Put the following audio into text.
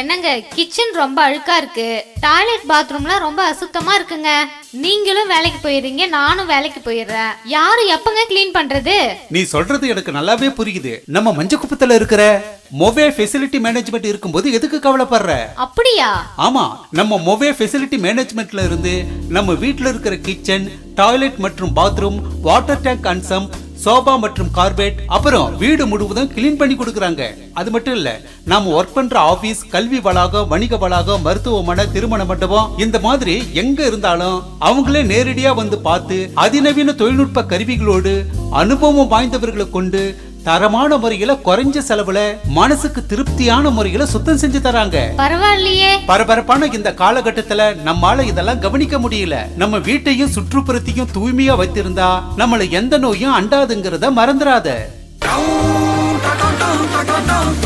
என்னங்க கிச்சன் ரொம்ப அழுக்கா இருக்கு. டாய்லெட் பாத்ரூம்லாம் ரொம்ப அசுத்தமா இருக்குங்க. நீங்களும் வேலைக்கு போயிடுறீங்க நானும் வேலைக்கு போயிடுறேன். யாரு எப்பங்க க்ளீன் பண்றது? நீ சொல்றது எனக்கு நல்லாவே புரியுது. நம்ம மஞ்ச குப்பத்துல இருக்கிற மொபைல் ஃபெசிலிட்டி மேனேஜ்மெண்ட் இருக்கும்போது எதுக்கு கவலைப்படுற? அப்படியா? ஆமா நம்ம மொபைல் ஃபெசிலிட்டி மேனேஜ்மெண்ட்ல இருந்து நம்ம வீட்ல இருக்கிற கிச்சன் டாய்லெட் மற்றும் bathroom water tank and sofa மற்றும் கார்பெட் அப்புறம் வீடு முழுவதும் கிளீன் பண்ணி கொடுக்கறாங்க. அது மட்டும் இல்ல நாம ஒர்க் பண்ற ஆபீஸ் கல்வி வளாகம் வணிக வளாகம் மருத்துவமனை திருமண மண்டபம் இந்த மாதிரி எங்க இருந்தாலும் அவங்களே நேரடியா வந்து பார்த்து அதிநவீன தொழில்நுட்ப கருவிகளோடு அனுபவம் வாய்ந்தவர்களை கொண்டு தரமான முறையில குறைஞ்ச செலவுல மனசுக்கு திருப்தியான முறையில சுத்தம் செஞ்சு தராங்க. பரவாயில்லையே. பரபரப்பான இந்த காலகட்டத்துல நம்மால இதெல்லாம் கவனிக்க முடியல. நம்ம வீட்டையும் சுற்றுப்புறத்தையும் தூய்மையா வைத்திருந்தா நம்மள எந்த நோயும் அண்டாதுங்கிறத மறந்துடாத don't, I.